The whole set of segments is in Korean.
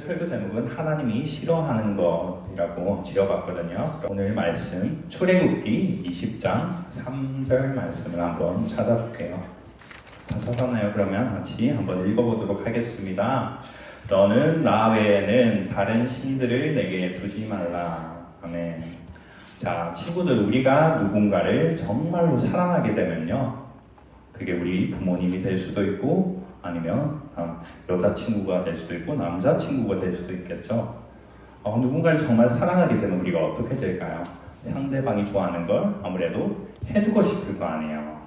오늘 설교 제목은 하나님이 싫어하는 것이라고 지어봤거든요. 오늘 말씀 출애굽기 20장 3절 말씀을 한번 찾아볼게요. 다 찾았나요? 그러면 같이 한번 읽어보도록 하겠습니다. 너는 나 외에는 다른 신들을 내게 두지 말라. 아멘. 자, 친구들, 우리가 누군가를 정말로 사랑하게 되면요. 그게 우리 부모님이 될 수도 있고, 아니면 아, 여자친구가 될 수도 있고, 남자친구가 될 수도 있겠죠. 어, 누군가를 정말 사랑하게 되면 우리가 어떻게 될까요? 상대방이 좋아하는 걸 아무래도 해주고 싶을 거 아니에요.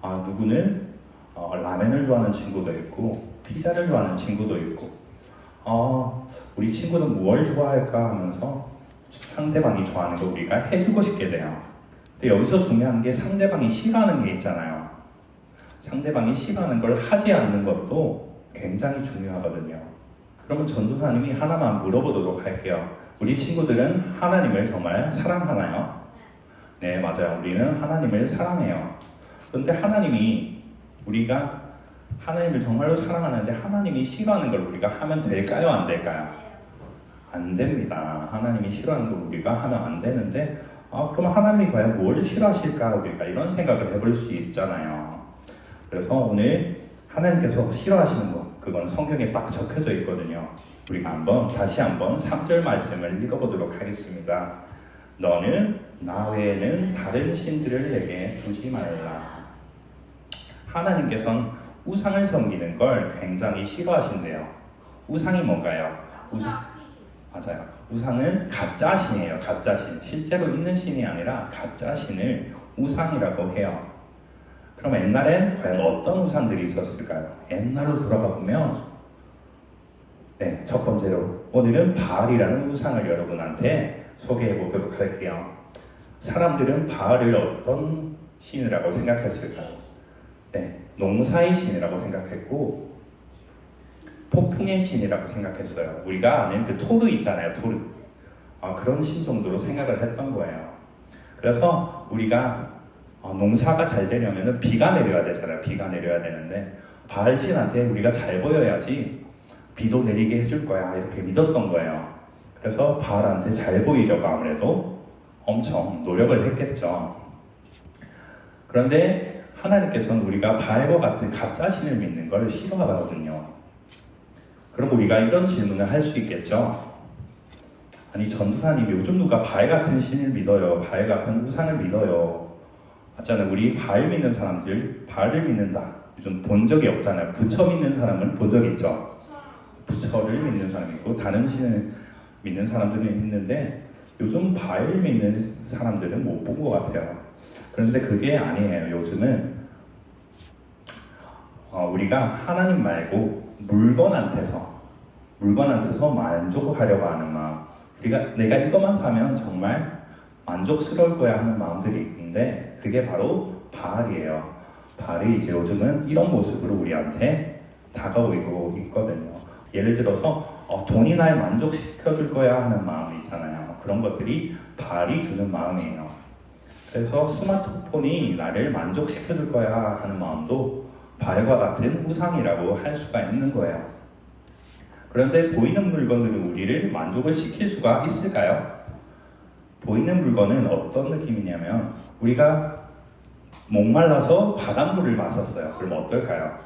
아, 누구는 어, 라면을 좋아하는 친구도 있고, 피자를 좋아하는 친구도 있고, 어, 우리 친구는 무엇을 좋아할까 하면서 상대방이 좋아하는 거 우리가 해주고 싶게 돼요. 근데 여기서 중요한 게 상대방이 싫어하는 게 있잖아요. 상대방이 싫어하는 걸 하지 않는 것도 굉장히 중요하거든요. 그러면 전도사님이 하나만 물어보도록 할게요. 우리 친구들은 하나님을 정말 사랑하나요? 네, 맞아요. 우리는 하나님을 사랑해요. 그런데 하나님이 우리가 하나님을 정말로 사랑하는데 하나님이 싫어하는 걸 우리가 하면 될까요? 안 될까요? 안 됩니다. 하나님이 싫어하는 걸 우리가 하면 안 되는데, 아, 그럼 하나님이 과연 뭘 싫어하실까? 우리가 이런 생각을 해볼 수 있잖아요. 그래서 오늘 하나님께서 싫어하시는 것, 그건 성경에 딱 적혀져 있거든요. 우리가 한번, 다시 한번 3절 말씀을 읽어보도록 하겠습니다. 너는 나 외에는 다른 신들을 내게 두지 말라. 하나님께서는 우상을 섬기는 걸 굉장히 싫어하신대요. 우상이 뭔가요? 우상. 맞아요. 우상은 가짜 신이에요. 가짜 신. 실제로 있는 신이 아니라 가짜 신을 우상이라고 해요. 그럼 옛날엔 과연 어떤 우상들이 있었을까요? 옛날로 돌아가 보면 네, 첫 번째로 오늘은 바알이라는 우상을 여러분한테 소개해 보도록 할게요. 사람들은 바알을 어떤 신이라고 생각했을까요? 네, 농사의 신이라고 생각했고 폭풍의 신이라고 생각했어요. 우리가 아는 그 토르 있잖아요, 토르. 아, 그런 신 정도로 생각을 했던 거예요. 그래서 우리가 어, 농사가 잘 되려면 비가 내려야 되잖아요. 비가 내려야 되는데 바알 신한테 우리가 잘 보여야지 비도 내리게 해줄 거야 이렇게 믿었던 거예요. 그래서 바알한테 잘 보이려고 아무래도 엄청 노력을 했겠죠. 그런데 하나님께서는 우리가 바알과 같은 가짜 신을 믿는 걸 싫어하거든요. 그럼 우리가 이런 질문을 할 수 있겠죠. 아니 전도사님 요즘 누가 바알 같은 신을 믿어요. 바알 같은 우상을 믿어요. 맞잖아요. 우리 바알 믿는 사람들 바알을 믿는다. 요즘 본 적이 없잖아요. 부처 믿는 사람은 본 적이 있죠. 부처를 믿는 사람이 있고 다른 신을 믿는 사람들은 있는데 요즘 바알 믿는 사람들은 못 본 것 같아요. 그런데 그게 아니에요. 요즘은 어, 우리가 하나님 말고 물건한테서 물건한테서 만족하려고 하는 마음. 우리가 내가 이것만 사면 정말 만족스러울 거야 하는 마음들이 있는데 그게 바로 바알이에요. 바알이 이제 요즘은 이런 모습으로 우리한테 다가오고 있거든요. 예를 들어서 어, 돈이 날 만족시켜 줄 거야 하는 마음이 있잖아요. 그런 것들이 바알이 주는 마음이에요. 그래서 스마트폰이 나를 만족시켜 줄 거야 하는 마음도 바알과 같은 우상이라고 할 수가 있는 거예요. 그런데 보이는 물건들은 우리를 만족을 시킬 수가 있을까요? 보이는 물건은 어떤 느낌이냐면 우리가 목말라서 바닷물을 마셨어요. 그럼 어떨까요?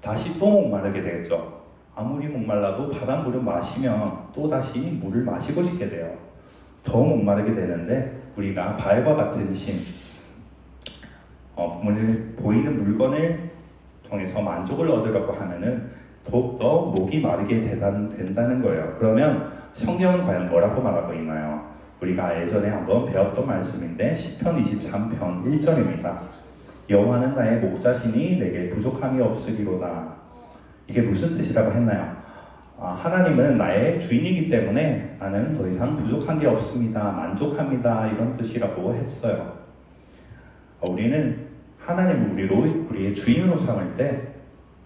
다시 또 목마르게 되겠죠. 아무리 목말라도 바닷물을 마시면 또 다시 물을 마시고 싶게 돼요. 더 목마르게 되는데 우리가 발과 같은 신, 어, 물, 보이는 물건을 통해서 만족을 얻으려고 하면은 더욱더 목이 마르게 된다는 거예요. 그러면 성경은 과연 뭐라고 말하고 있나요? 우리가 예전에 한번 배웠던 말씀인데 10편 23편 1절입니다. 여호와는 나의 목자시니 내게 부족함이 없으리로다. 이게 무슨 뜻이라고 했나요? 아, 하나님은 나의 주인이기 때문에 나는 더 이상 부족한 게 없습니다. 만족합니다. 이런 뜻이라고 했어요. 어, 우리는 하나님 우리로 우리의 주인으로 삼을 때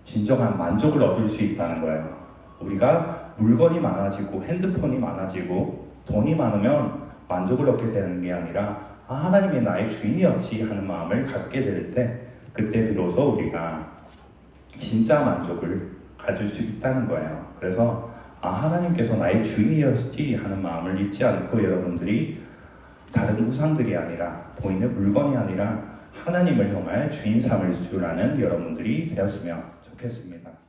진정한 만족을 얻을 수 있다는 거예요. 우리가 물건이 많아지고 핸드폰이 많아지고 돈이 많으면 만족을 얻게 되는 게 아니라 아, 하나님이 나의 주인이었지 하는 마음을 갖게 될 때 그때 비로소 우리가 진짜 만족을 가질 수 있다는 거예요. 그래서 아, 하나님께서 나의 주인이었지 하는 마음을 잊지 않고 여러분들이 다른 우상들이 아니라 보이는 물건이 아니라 하나님을 정말 주인 삼을 줄 아는 여러분들이 되었으면 좋겠습니다.